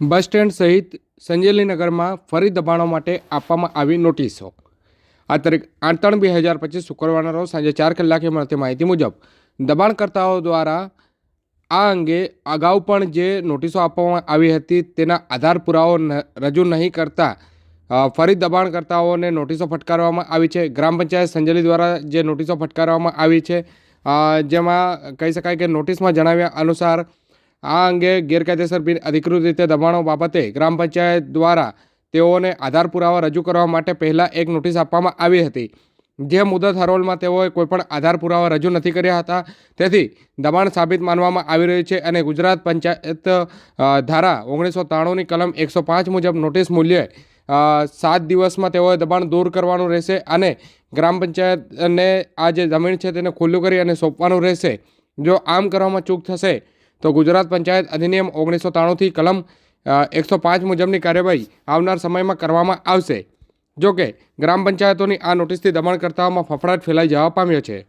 Bus stand સહિત સંજેલીનગરમાં ફરી દબાણો માટે આપવામાં આવી નોટિસો. આ તારીખ આઠ ત્રણ બે હજાર પચીસ શુક્રવારના રોજ સાંજે ચાર કલાકે મળતી માહિતી મુજબ, દબાણકર્તાઓ દ્વારા આ અંગે અગાઉ પણ જે નોટિસો આપવામાં આવી હતી તેના આધાર પુરાવો રજૂ નહીં કરતા ફરી દબાણકર્તાઓને નોટિસો ફટકારવામાં આવી છે. ગ્રામ પંચાયત સંજેલી દ્વારા જે નોટિસો ફટકારવામાં આવી છે જેમાં કહી શકાય કે નોટિસમાં જણાવ્યા અનુસાર આ અંગે ગેરકાયદેસર બિન અધિકૃત રીતે દબાણો બાબતે ગ્રામ પંચાયત દ્વારા તેઓને આધાર પુરાવા રજૂ કરવા માટે પહેલાં એક નોટિસ આપવામાં આવી હતી. જે મુદત હરોળમાં તેઓએ કોઈપણ આધાર પુરાવા રજૂ નથી કર્યા હતા. તેથી દબાણ સાબિત માનવામાં આવી રહ્યું છે અને ગુજરાત પંચાયત ધારા ઓગણીસો ત્રાણુંની કલમ એકસો પાંચ મુજબ નોટિસ મૂલ્યે સાત દિવસમાં તેઓએ દબાણ દૂર કરવાનું રહેશે અને ગ્રામ પંચાયતને આ જે જમીન છે તેને ખુલ્લું કરી અને સોંપવાનું રહેશે. જો આમ કરવામાં ચૂક થશે તો ગુજરાત પંચાયત અધિનિયમ ઓગણીસો ત્રાણુંથી કલમ એકસો પાંચ મુજબની કાર્યવાહી આવનાર સમયમાં કરવામાં આવશે. જો કે, ગ્રામ પંચાયતોની આ નોટિસથી દબાણકર્તાઓમાં ફફડાટ ફેલાઈ જવા પામ્યો છે.